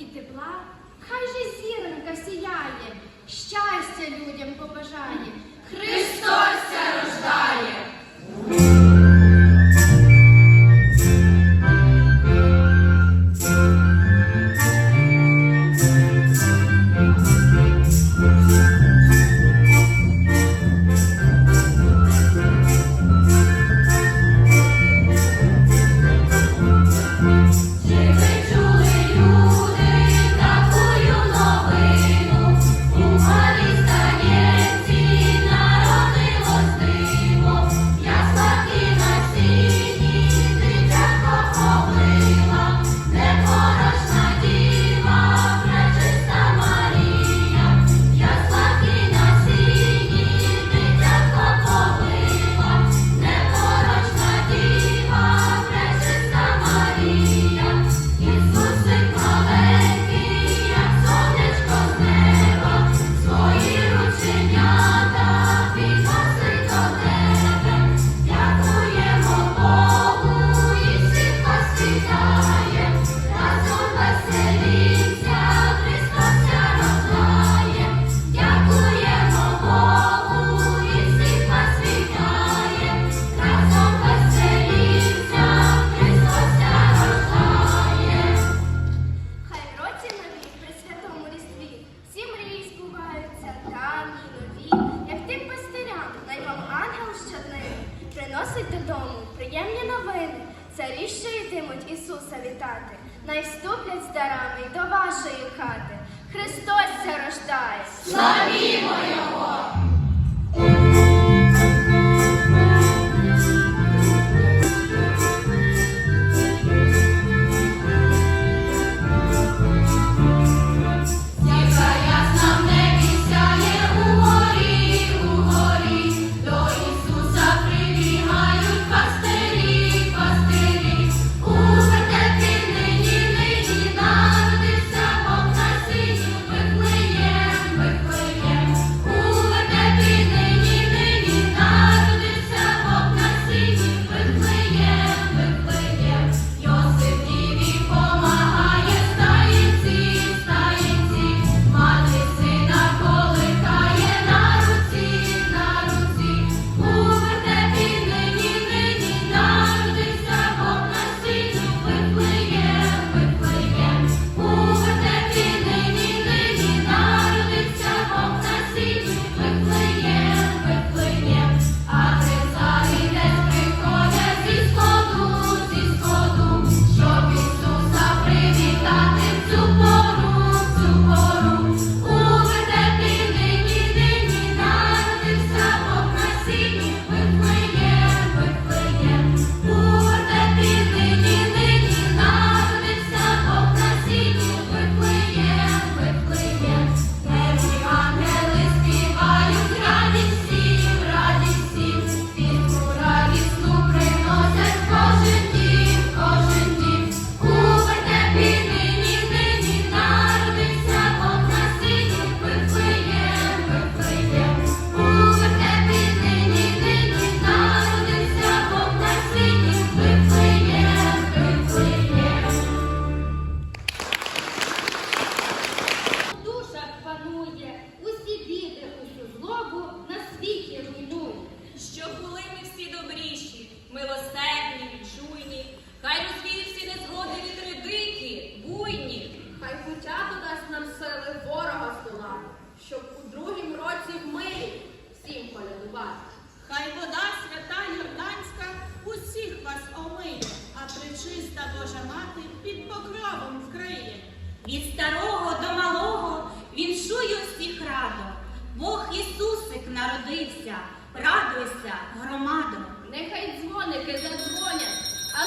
і тепла, хай же зіронька сіяє, щастя людям побажає, Христос рождає. Царі ще йтимуть Ісуса вітати, найступлять з дарами до вашої хати. Христос зарождає! Славімо Його! Від старого до малого віншую всіх радо. Бог Ісусик народився, радуйся, громадо. Нехай дзвоники задзвонять, а